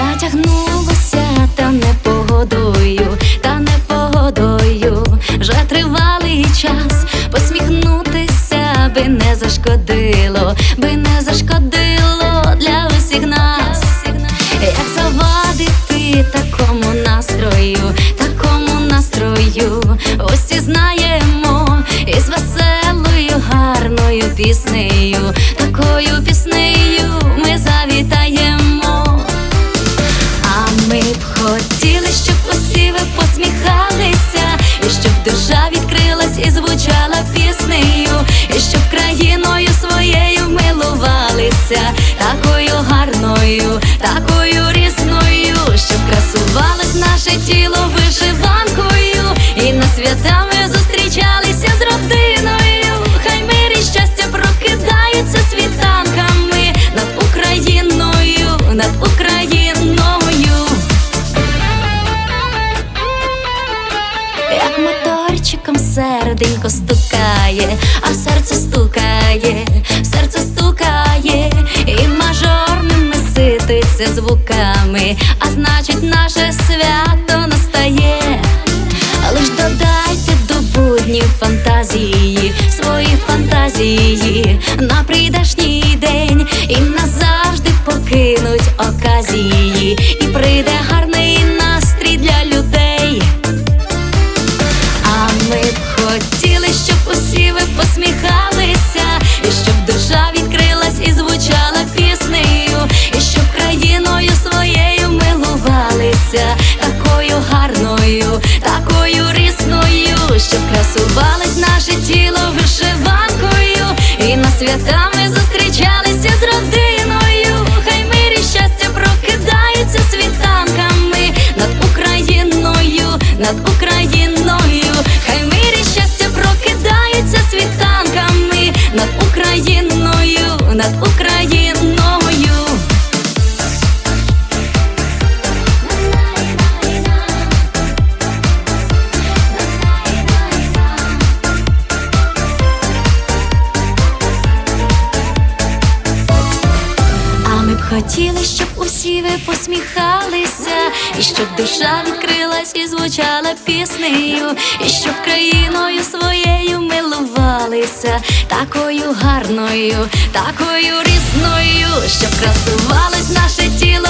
Затягнулося та не погодою, та не погодою. Вже тривалий час посміхнутися би не зашкодило, би не зашкодило для усіх нас. Як завадити такому настрою, такому настрою, усі знаємо, із веселою, гарною піснею, хотіли, щоб усі ви посміхалися, і щоб душа відкрилась і звучала піснею, і щоб країною своєю милувалися, такою гарною, такою різною, щоб красувалось наше тіло вишиванкою, і на свята серденько стукає, а серце стукає, серце стукає, і мажорними ситується звуками, а значить, наше свято настає. Лиш додайте до буднів фантазії, свої фантазії на прийдешній день і назавжди покинуть оказії, і прийде гарний усі посміхалися, і щоб душа відкрилась і звучала піснею, і щоб країною своєю милувалися, такою гарною, такою рісною, щоб красувалось наше тіло вишиванкою, і на свята хотіли, щоб усі ви посміхалися, і щоб душа відкрилась і звучала піснею, і щоб країною своєю милувалися, такою гарною, такою різною, щоб красувалось наше тіло